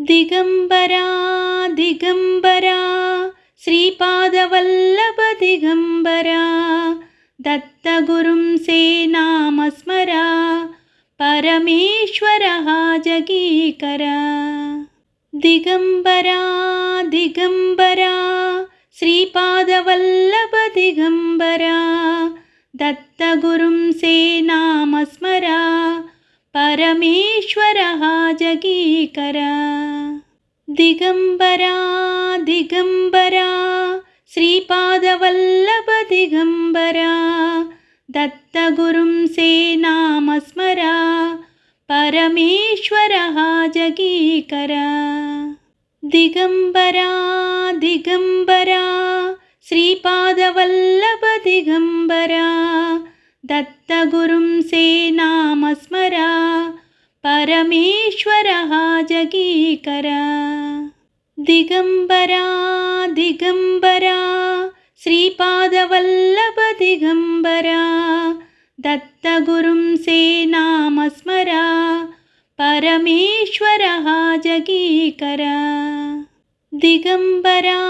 దిగంబరా దిగంబరా శ్రీపాదవల్లభ దిగంబరా దత్తగురుం సేనామస్మరా పరమేశ్వర జగీకరా దిగంబరా దిగంబరా శ్రీపాదవల్లభ దిగంబరా దత్తగురుం సేనామస్మరా పరమేశ్వర జగీకరా. దిగంబరా దిగంబరా శ్రీపాదవల్లభ దిగంబరా. దత్తగురుం సేనామస్మరా పరమేశ్వర జగీకరా. దిగంబరా దిగంబరా శ్రీపాదవల్లభ దిగంబరా. दत्तगुरुं सेनामस्मर परमेश्वरः जगीकर। दिगम्बरा दिगम्बरा श्रीपादवल्लभदिगम्बरा दत्तगुरुं सेनामस्मर परमेश्वरः जगीकर। दिगम्बरा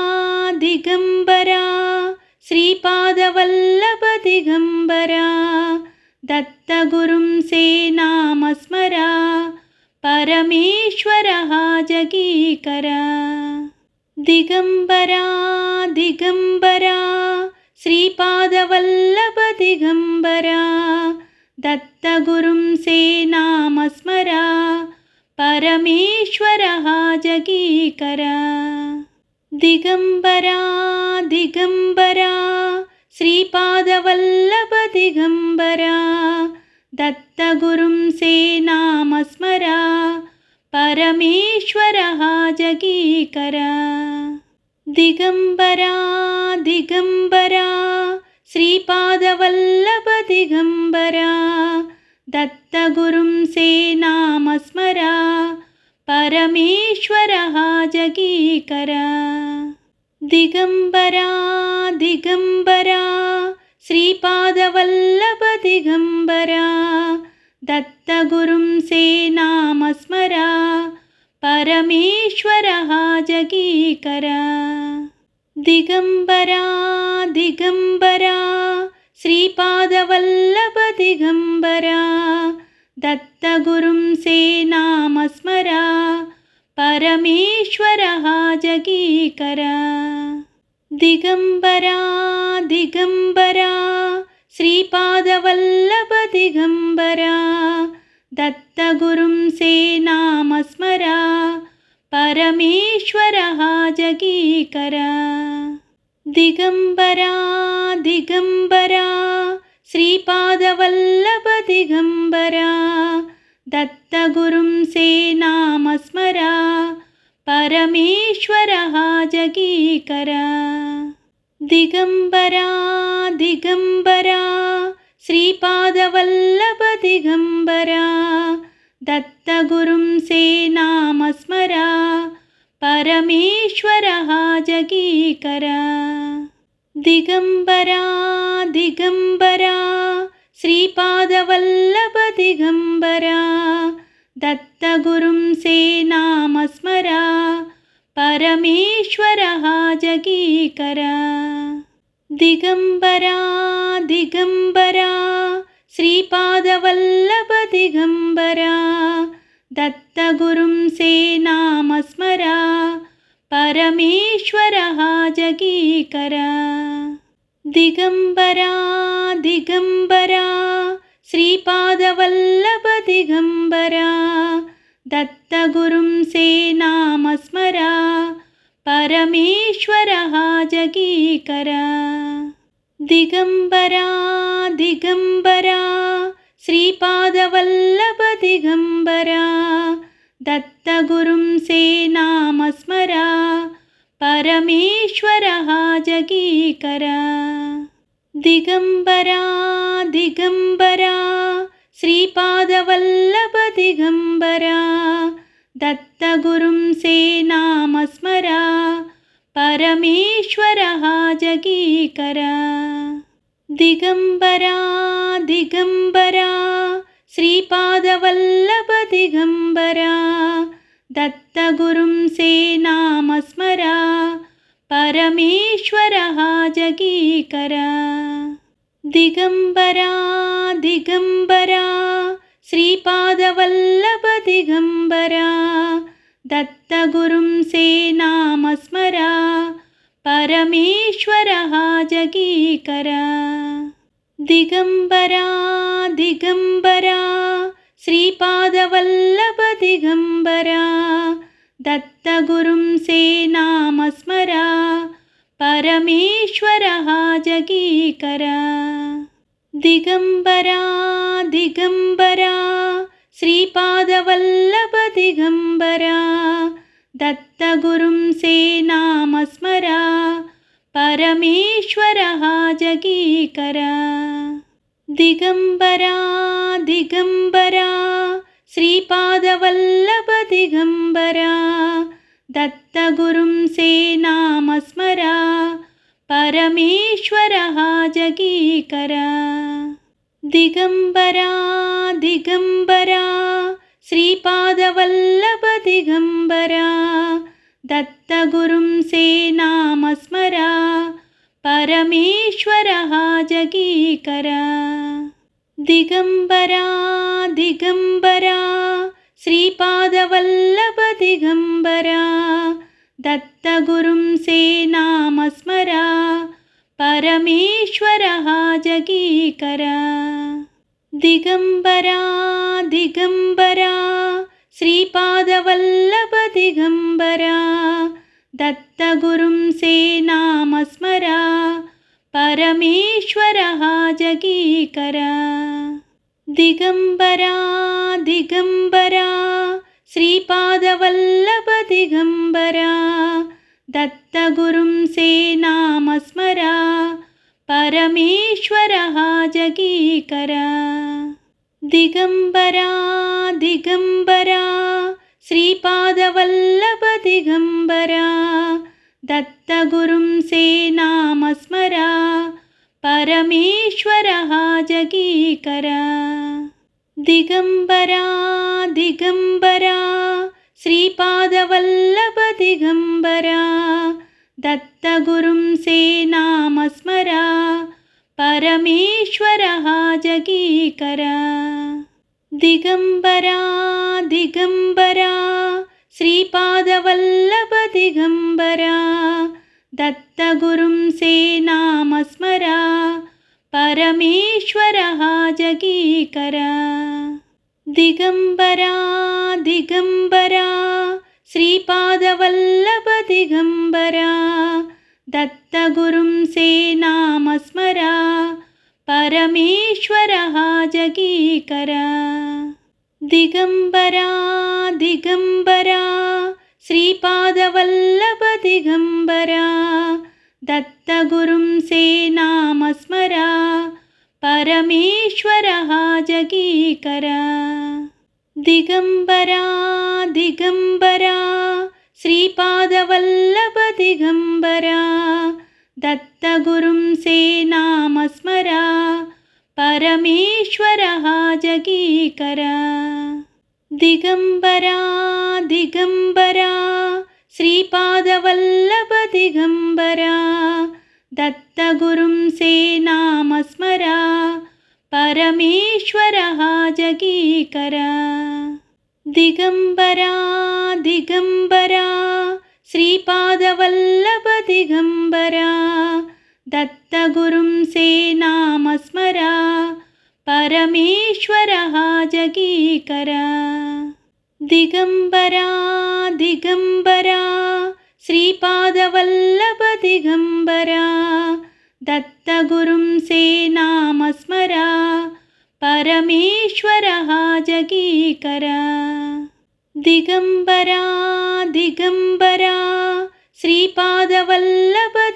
दिगम्बरा దిగంబరా శ్రీపాదవల్లభ దిగంబరా దత్తగురుం సేనామస్మరా పరమేశ్వర జగీకరా దిగంబరా దిగంబరా శ్రీపాదవల్లభ దిగంబరా దత్తగురుం సేనామస్మరా పరమేశ్వర జగీకరా దిగంబరా దిగంబరా శ్రీపాదవల్లభ దిగంబరా దత్తగురుం సేనామస్మరా పరమేశ్వర జగీకర దిగంబరా దిగంబరా శ్రీపాదవల్లభ దిగంబరా దత్తగురుం సేనామస్మరా పరమేశ్వర జగీకర. దిగంబరా దిగంబరా శ్రీపాదవల్లభ దిగంబరా. దత్తగురుం సేనామస్మరా పరమేశ్వర జగీకర. దిగంబరా దిగంబరా శ్రీపాదవల్లభ దిగంబరా. दत्तगुरुं सेनामस्मर परमेश्वरः जगीकर। दिगम्बरा दिगम्बरा श्रीपादवल्लभदिगम्बरा दत्तगुरुं सेनामस्मर परमेश्वरः जगीकर। दिगम्बरा दिगम्बरा శ్రీపాదవల్లభ దిగంబరా దత్తగురుం సేనామస్మరా పరమేశ్వర జగీకరా దిగంబరా దిగంబరా శ్రీపాదవల్లభ దిగంబరా దత్తగురుం సేనామస్మరా పరమేశ్వర జగీకరా దిగంబరా దిగంబరా శ్రీపాదవల్లభ దిగంబరా దత్తగురుం సేనామస్మరా పరమేశ్వర జగీకరా దిగంబరా దిగంబరా శ్రీపాదవల్లభ దిగంబరా దత్తగురుం సేనామస్మరా పరమేశ్వర జగీకరా దిగంబరా దిగంబరా శ్రీపాదవల్లభ దిగంబరా దత్తగురుం సేనామస్మరా పరమేశ్వర జగీకరా దిగంబరా దిగంబరా दत्तगुरुं सेनामस्मर परमेश्वरः जगीकर। दिगम्बरा दिगम्बरा श्रीपादवल्लभदिगम्बरा दत्तगुरुं सेनामस्मरा परमेश्वरः जगीकर। दिगम्बरा दिगम्बरा श्रीपादवल्लभदिगम्बरा दत्तगुरुं सेनामस्मरा परमेश्वरः जगीकरा दिगम्बरा दिगम्बरा श्रीपादवल्लभदिगम्बरा दत्तगुरुं सेनामस्मरा परमेश्वरः जगीकरा दिगम्बरा दिगम्बरा श्रीपादवल्लभ दिगम्बरा दत्तगुरुं सेनामस्मरा परमेश्वरः जगीकर दिगम्बरा दिगम्बरा श्रीपादवल्लभ दिगम्बरा दत्तगुरुं सेनामस्मरा परमेश्वरः जगीकर दिगम्बरा दिगम्बरा श्रीपादवल्लभ दिगम्बरा दत्तगुरुं सेनामस्मरा परमेश्वरः जगीकर दिगम्बरा दिगम्बरा श्रीपादवल्लभ दिगम्बरा दत्तगुरुं सेनामस्मरा परमेश्वरः जगीकर दिगम्बरा दिगम्बरा श्रीपादवल्लभ दिगम्बरा दत्तगुरुं सेनामस्मरा परमेश्वरः जगीकर दिगम्बरा दिगम्बरा श्रीपादवल्लभ दिगम्बरा दत्तगुरुं सेनामस्मरा परमेश्वरः जगीकर दिगम्बरा दिगम्बरा श्रीपादवल्लभ दिगम्बरा दत्तगुरुं सेनामस्मरा परमेश्वरः जगीकर दिगम्बरा दिगम्बरा श्रीपादवल्लभ दिगम्बरा दत्तगुरुं सेनामस्मरा परमेश्वरः जगीकर दिगम्बरा दिगम्बरा श्रीपादवल्लभ दिगम्बरा दत्तगुरुं सेनामस्मरा परमेश्वरः जगीकर దిగంబరా దిగంబరా శ్రీపాదవల్లభ దిగంబరా దత్తగురుం సేనామస్మర పరమేశ్వర జగీకర దిగంబరా దిగంబరా శ్రీపాదవల్లభ దిగంబరా దత్తగురుం సేనామస్మర పరమేశ్వర జగీకర. దిగంబరా దిగంబరా శ్రీపాదవల్లభ దిగంబరా. దత్తగురుం సేనామస్మర పరమేశ్వర జగీకర. దిగంబరా దిగంబరా శ్రీపాదవల్లభ దిగంబరా. दत्तगुरुं सेनामस्मरा परमेश्वरः जगीकर दिगम्बरा दिगम्बरा श्रीपादवल्लभ दिगम्बरा दत्तगुरुं सेनामस्मरा परमेश्वरः जगीकर दिगम्बरा दिगम्बरा श्रीपादवल्लभ दिगम्बरा दत्तगुरुं सेनामस्मरा परमेश्वरः जगीकर दिगम्बरा दिगम्बरा श्रीपादवल्लभ दिगम्बरा दत्तगुरुं सेनामस्मरा परमेश्वरः जगीकर दिगम्बरा दिगम्बरा श्रीपादवल्लभ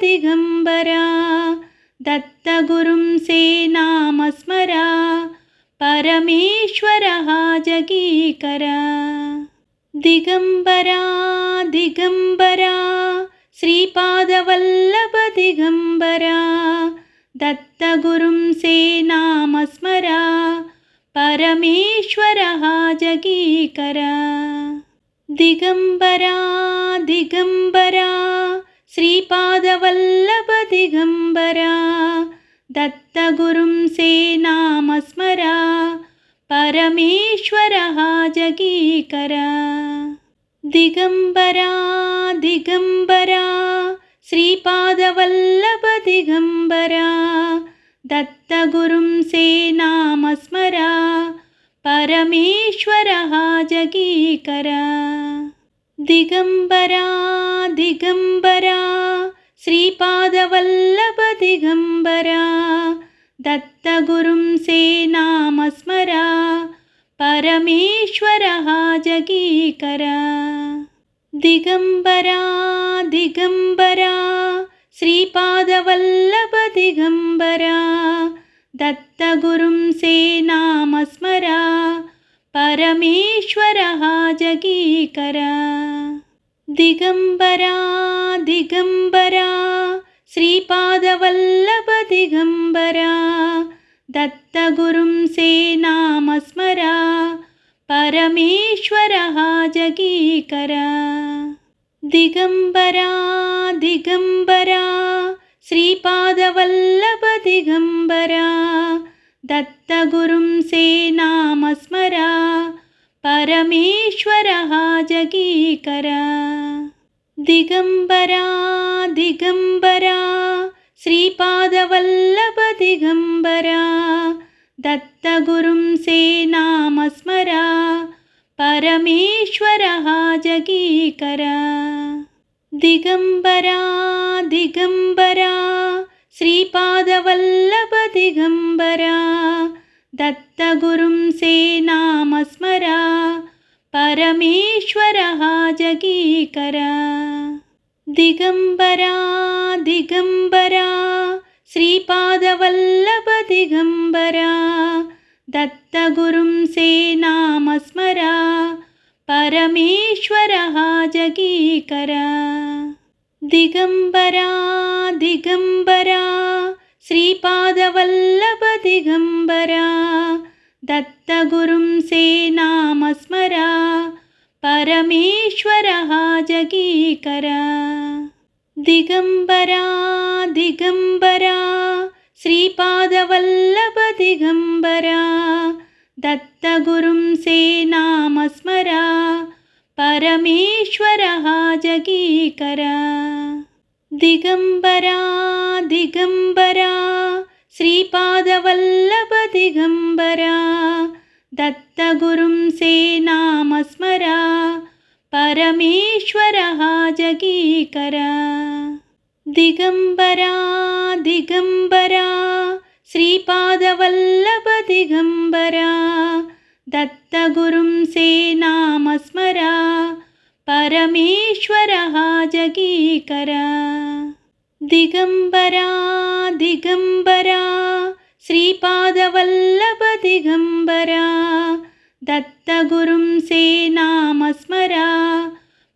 दिगम्बरा दत्तगुरुं सेनामस्मरा परमेश्वरः जगीकर दिगम्बरा दिगम्बरा श्रीपादवल्लभ दिगम्बरा श्रीपादवल्लभदिगम्बरा दत्तगुरुं सेनामस्मरा परमेश्वरः जगीकरा दिगम्बरा दिगम्बरा श्रीपादवल्लभदिगम्बरा दत्तगुरुं सेनामस्मरा परमेश्वरः जगीकरा జగీకర దిగంబరా దిగంబరా శ్రీపాదవల్లభ దిగంబరా దత్తగురుం సేనామస్మరా పరమేశ్వర జగీకర దిగంబరా దిగంబరా శ్రీపాదవల్లభ దిగంబరా దత్తగురుం సేనామస్మరా పరమేశ్వర జగీకర దిగంబరా దిగంబరా శ్రీపాదవల్లభ దిగంబరా దత్తగురుం సేనామస్మరా పరమేశ్వర జగీకర దిగంబరా దిగంబరా శ్రీపాదవల్లభ దిగంబరా దత్తగురుం సేనామస్మరా परमेश्वर जगीकर। दिगम्बरा दिगम्बरा श्रीपादवल्लभ दिगम्बरा दत्तगुरुं सेनामस्मरा परमेश्वरः जगीकर। दिगम्बरा दिगम्बरा श्रीपादवल्लभ दिगम्बरा दत्तगुरुं सेनामस्मर परमेश्वरः जगीकर। दिगम्बरा दिगम्बरा श्रीपादवल्लभदिगम्बरा दत्तगुरुं सेनामस्मर परमेश्वरः जगीकर। दिगम्बरा दिगम्बरा జగీకర దిగంబరా దిగంబరా శ్రీపాదవల్లభ దిగంబరా దత్తగురుం సేనామస్మరా పరమేశ్వర జగీకర దిగంబరా దిగంబరా శ్రీపాదవల్లభ దిగంబరా దత్తగురుం సేనామస్మరా పరమేశ్వర జగీకర దిగంబరా దిగంబరా శ్రీపాదవల్లభ దిగంబరా దత్తగురుం సేనామస్మరా పరమేశ్వర జగీకర దిగంబరా దిగంబరా శ్రీపాదవల్లభ దిగంబరా. దత్తగురుం సేనామస్మరా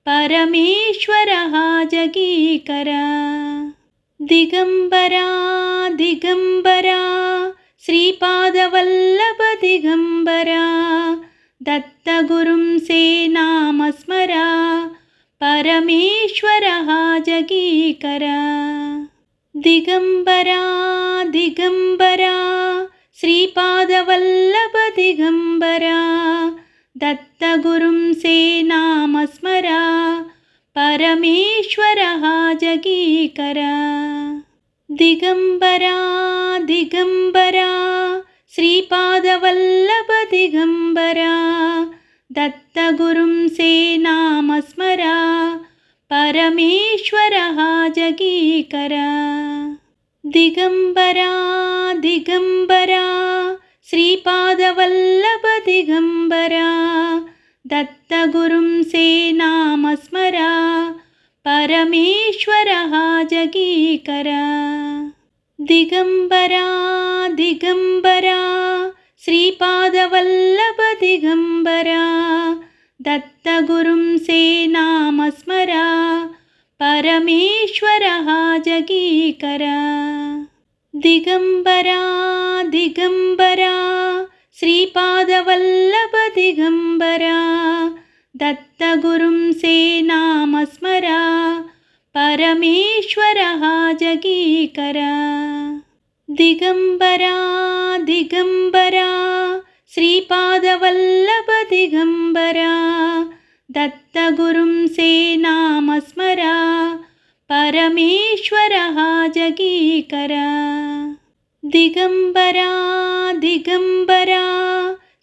పరమేశ్వర జగీకర. దిగంబరా దిగంబరా శ్రీపాదవల్లభ దిగంబరా. దత్తగురుం సేనామస్మరా పరమేశ్వర दत्तगुरुं सेनामस्मर परमेश्वरः जगीकर। दिगम्बरा दिगम्बरा श्रीपादवल्लभदिगम्बरा दत्तगुरुं सेनामस्मर परमेश्वरः जगीकर। दिगम्बरा दिगम्बरा దత్తగురుం సేనామస్మరా పరమేశ్వర జగీకర దిగంబరా దిగంబరా శ్రీపాదవల్లభ దిగంబరా దత్తగురుం సేనామస్మరా పరమేశ్వర జగీకర దిగంబరా దిగంబరా శ్రీపాదవల్లభ దిగంబరా దత్తగురుం సేనామస్మరా పరమేశ్వర జగీకర దిగంబరా దిగంబరా శ్రీపాదవల్లభ దిగంబరా దత్తగురుం సేనామస్మరా పరమేశ్వర జగీకర. దిగంబరా దిగంబరా శ్రీపాదవల్లభ దిగంబరా. దత్తగురుం సేనామస్మరా పరమేశ్వర జగీకర. దిగంబరా దిగంబరా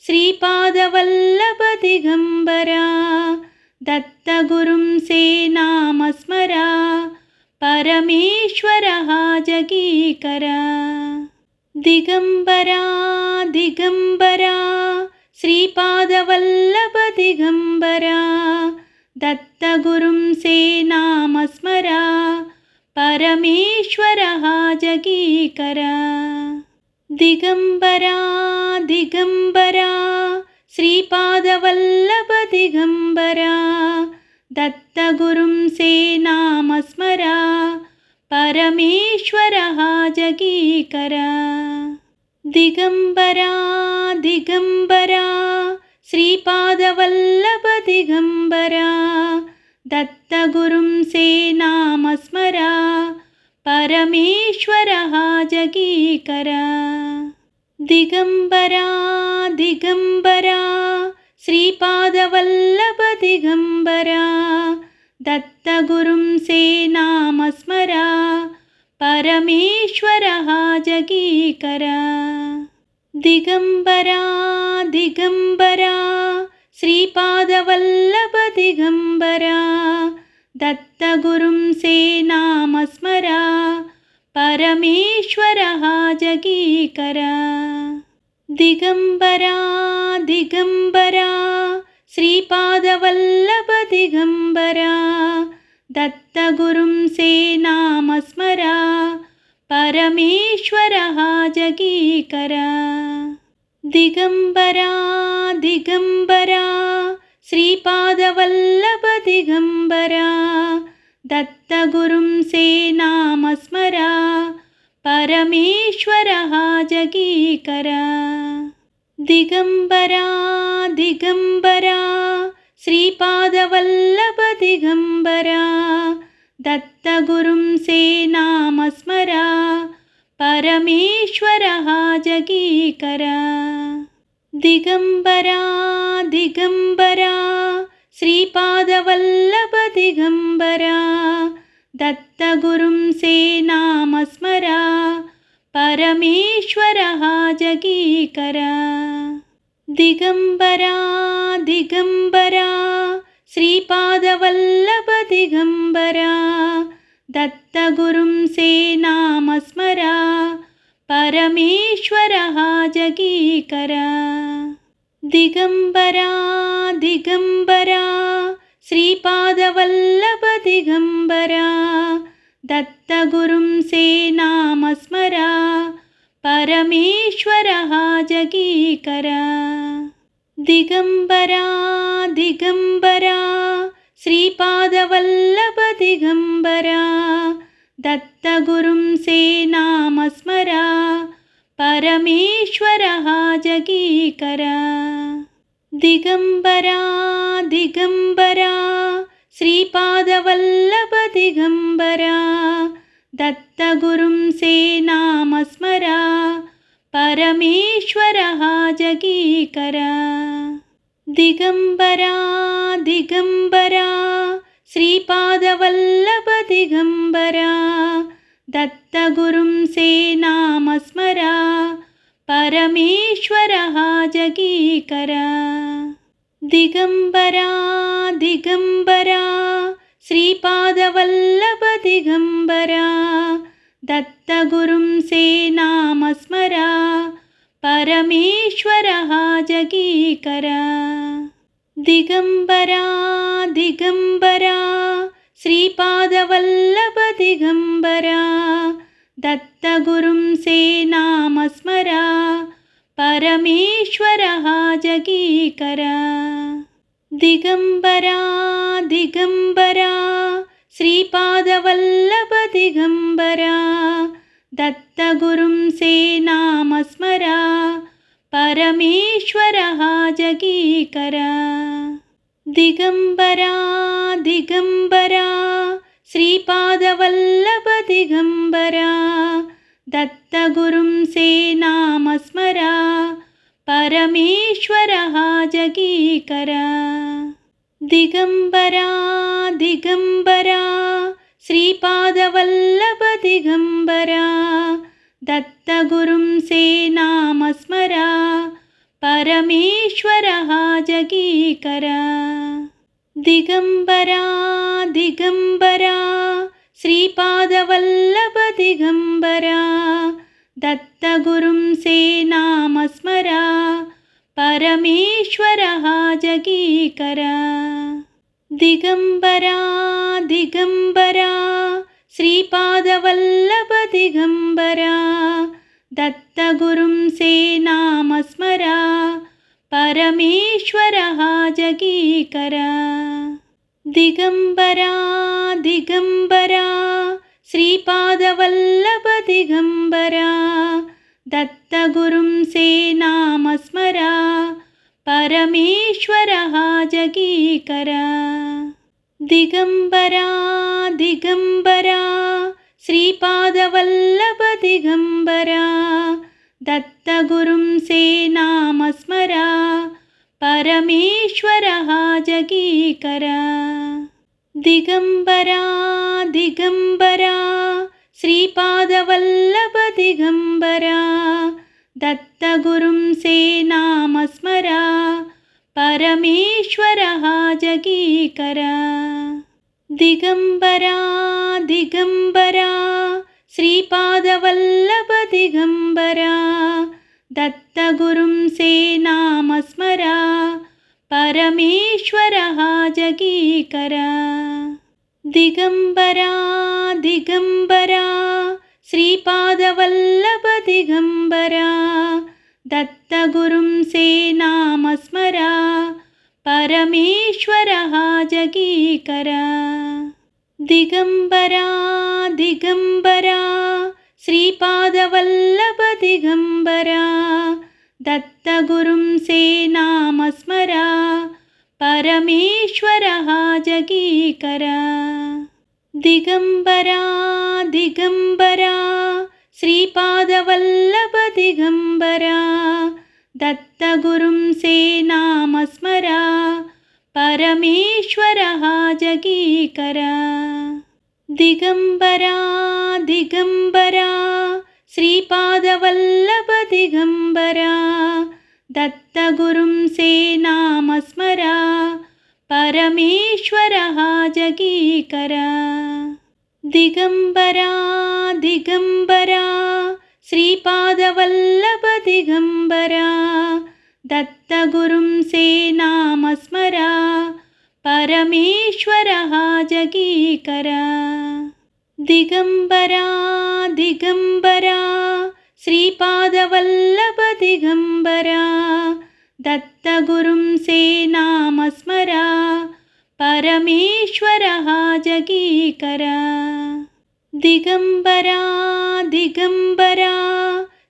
శ్రీపాదవల్లభ దిగంబరా. दत्तगुरुं सेनामस्मरा परमेश्वरः जगीकर। दिगम्बरा दिगम्बरा श्रीपादवल्लभ दिगम्बरा दत्तगुरुं सेनामस्मरा परमेश्वरः जगीकर। दिगम्बरा दिगम्बरा श्रीपादवल्लभ दिगम्बरा दत्तगुरुं सेनामस्मरा परमेश्वरः जगीकर दिगम्बरा दिगम्बरा श्रीपादवल्लभ दिगम्बरा दत्तगुरुं सेनामस्मरा परमेश्वरः जगीकर दिगम्बरा दिगम्बरा श्रीपादवल्लभ दिगम्बरा दत्तगुरुं सेनामस्मरा परमेश्वरः जगीकर दिगम्बरा दिगम्बरा श्रीपादवल्लभ दिगम्बरा दत्तगुरुं सेनामस्मरा परमेश्वरः जगीकर दिगम्बरा दिगम्बरा श्रीपादवल्लभ दिगम्बरा दत्तगुरुं सेनामस्मरा परमेश्वरः जगीकर दिगम्बरा दिगम्बरा श्रीपादवल्लभ दिगम्बरा दत्तगुरुं सेनामस्मरा పరమేశ్వర జగీకర. దిగంబరా దిగంబరా శ్రీపాదవల్లభ దిగంబరా. దత్తగురుం సేనామస్మర పరమేశ్వర జగీకర. దిగంబరా దిగంబరా శ్రీపాదవల్లభ దిగంబరా. दत्तगुरुं सेनामस्मरा परमेश्वरः जगीकर। दिगम्बरा दिगम्बरा श्रीपादवल्लभ दिगम्बरा दत्तगुरुं सेनामस्मरा परमेश्वरः जगीकर। दिगम्बरा दिगम्बरा श्रीपादवल्लभ दिगम्बरा दत्तगुरुं सेनामस्मरा परमेश्वरः जगीकर दिगम्बरा दिगम्बरा श्रीपादवल्लभ दिगम्बरा दत्तगुरुं सेनामस्मरा परमेश्वरः जगीकर दिगम्बरा दिगम्बरा श्रीपादवल्लभ दिगम्बरा दत्तगुरुं सेनामस्मरा परमेश्वरः जगीकर दिगम्बरा दिगम्बरा श्रीपादवल्लभ दिगम्बरा दत्तगुरुं सेनामस्मरा परमेश्वरः जगीकर दिगम्बरा दिगम्बरा श्रीपादवल्लभ दिगम्बरा दत्तगुरुं सेनामस्मरा परमेश्वरः जगीकर दिगम्बरा दिगम्बरा श्रीपादवल्लभ दिगम्बरा दत्तगुरुं सेनामस्मरा परमेश्वरः जगीकर। दिगम्बरा दिगम्बरा श्रीपादवल्लभ दिगम्बरा दत्तगुरुं सेनामस्मरा परमेश्वरः जगीकर। दिगम्बरा दिगम्बरा श्रीपादवल्लभ दिगम्बरा दत्तगुरुं सेनामस्मरा परमेश्वरः जगीकर दिगम्बरा दिगम्बरा श्रीपादवल्लभ दिगम्बरा दत्तगुरुं सेनामस्मरा परमेश्वरः जगीकर దిగంబరా దిగంబరా శ్రీపాదవల్లభ దిగంబరా దత్తగురుం సేనామస్మరా పరమేశ్వర జగీకర దిగంబరా దిగంబరా శ్రీపాదవల్లభ దిగంబరా దత్తగురుం సేనామస్మరా పరమేశ్వర జగీకర. దిగంబరా దిగంబరా శ్రీపాదవల్లభ దిగంబరా. దత్తగురుం సేనామస్మరా పరమేశ్వర జగీకర. దిగంబరా దిగంబరా శ్రీపాదవల్లభ దిగంబరా. దత్త సేనామస్మరా పరమేశ్వర జగీకర. దిగంబరా దిగంబరా శ్రీపాదవల్లభ దిగంబరా దత్తగురుం సేనామస్మరా పరమేశ్వర జగీకర. దిగంబరా దిగంబరా శ్రీపాదవల్లభ దిగంబరా దత్తగురుం दत्तगुरुं सेनामस्मर परमेश्वरः जगीकर। दिगम्बरा दिगम्बरा श्रीपादवल्लभदिगम्बरा दत्तगुरुं सेनामस्मर परमेश्वरः जगीकर। दिगम्बरा दिगम्बरा శ్రీపాదవల్లభ దిగంబరా దత్తగురుం సేనామస్మరా పరమేశ్వర జగీకర దిగంబరా దిగంబరా శ్రీపాదవల్లభ దిగంబరా దత్తగురుం సేనామస్మరా పరమేశ్వర జగీకర దిగంబరా దిగంబరా శ్రీపాదవల్లభ దిగంబరా దత్తగురుం సేనామస్మరా పరమేశ్వర జగీకర దిగంబరా దిగంబరా శ్రీపాదవల్లభ దిగంబరా దత్తగురుం సేనామస్మరా పరమేశ్వర జగీకర. దిగంబరా దిగంబరా శ్రీపాదవల్లభ దిగంబరా. దత్తగురుం సేనామస్మరా పరమేశ్వర జగీకర. దిగంబరా దిగంబరా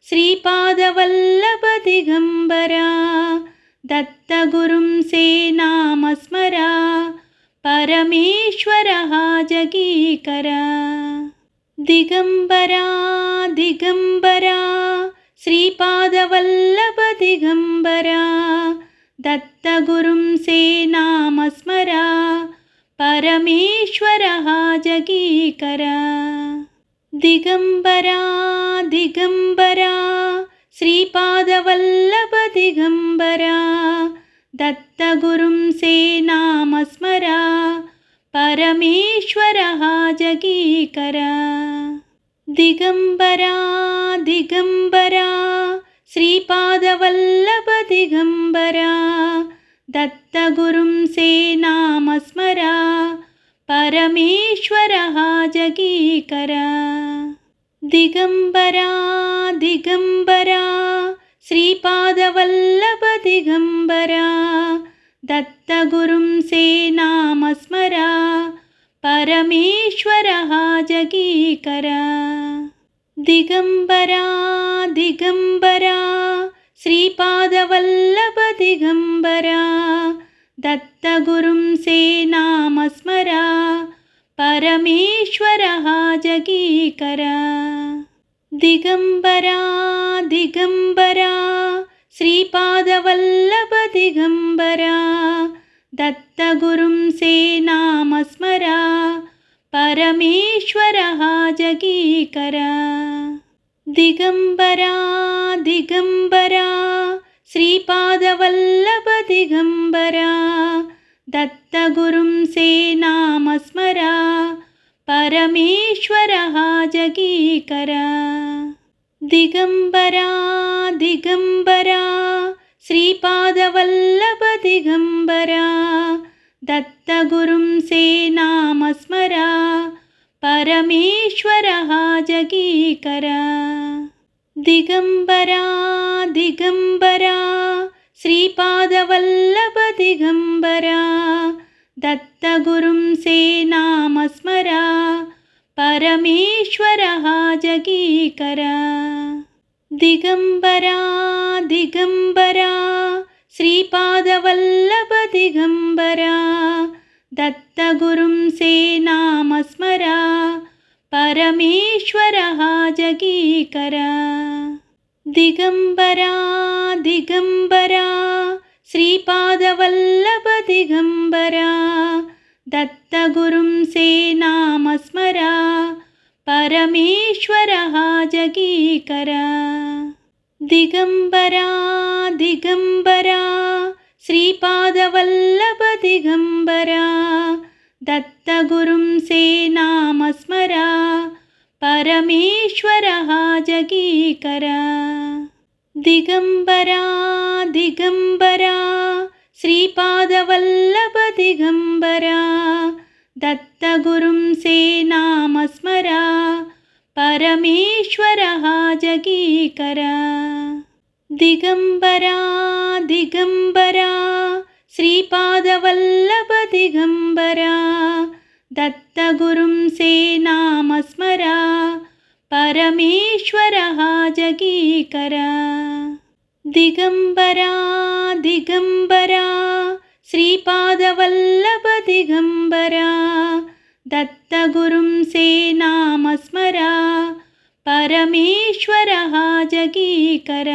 శ్రీపాదవల్లభ దిగంబరా. दत्तगुरुं सेनामस्मर परमेश्वरः जगीकर। दिगम्बरा दिगम्बरा श्रीपादवल्लभदिगम्बरा दत्तगुरुं सेनामस्मरा परमेश्वरः जगीकर। दिगम्बरा दिगम्बरा श्रीपादवल्लभदिगम्बरा दत्तगुरुं सेनामस्मरा परमेश्वरः जगीकरा दिगम्बरा दिगम्बरा श्रीपादवल्लभदिगम्बरा दत्तगुरुं सेनामस्मरा परमेश्वरः जगीकरा दिगम्बरा दिगम्बरा श्रीपादवल्लभ दिगम्बरा दत्तगुरुं सेनामस्मरा परमेश्वरः जगीकर दिगम्बरा दिगम्बरा श्रीपादवल्लभ दिगम्बरा दत्तगुरुं सेनामस्मरा परमेश्वरः जगीकर दिगम्बरा दिगम्बरा श्रीपादवल्लभ दिगम्बरा दत्तगुरुं सेनामस्मरा परमेश्वरः जगीकर दिगम्बरा दिगम्बरा श्रीपादवल्लभ दिगम्बरा दत्तगुरुं सेनामस्मरा परमेश्वरः जगीकर दिगम्बरा दिगम्बरा श्रीपादवल्लभ दिगम्बरा दत्तगुरुं सेनामस्मरा परमेश्वरः जगीकर दिगम्बरा दिगम्बरा श्रीपादवल्लभ दिगम्बरा दत्तगुरुं सेनामस्मरा परमेश्वरः जगीकर। दिगम्बरा दिगम्बरा श्रीपादवल्लभ दिगम्बरा दत्तगुरुं सेनामस्मरा परमेश्वरः जगीकर। दिगम्बरा दिगम्बरा श्रीपादवल्लभ दिगम्बरा दत्तगुरुं सेनामस्मरा परमेश्वरः जगीकर दिगम्बरा दिगम्बरा श्रीपादवल्लभ दिगम्बरा दत्तगुरुं सेनामस्मरा परमेश्वरः जगीकर దిగంబరా దిగంబరా శ్రీపాదవల్లభ దిగంబరా దత్తగురుం సేనామస్మరా పరమేశ్వరः జగీకర దిగంబరా దిగంబరా శ్రీపాదవల్లభ దిగంబరా దత్తగురుం సేనామస్మరా परमेश्वरः जगीकर। दिगम्बरा दिगम्बरा श्रीपादवल्लभदिगम्बरा दत्तगुरुं सेनामस्मरा परमेश्वरः जगीकर।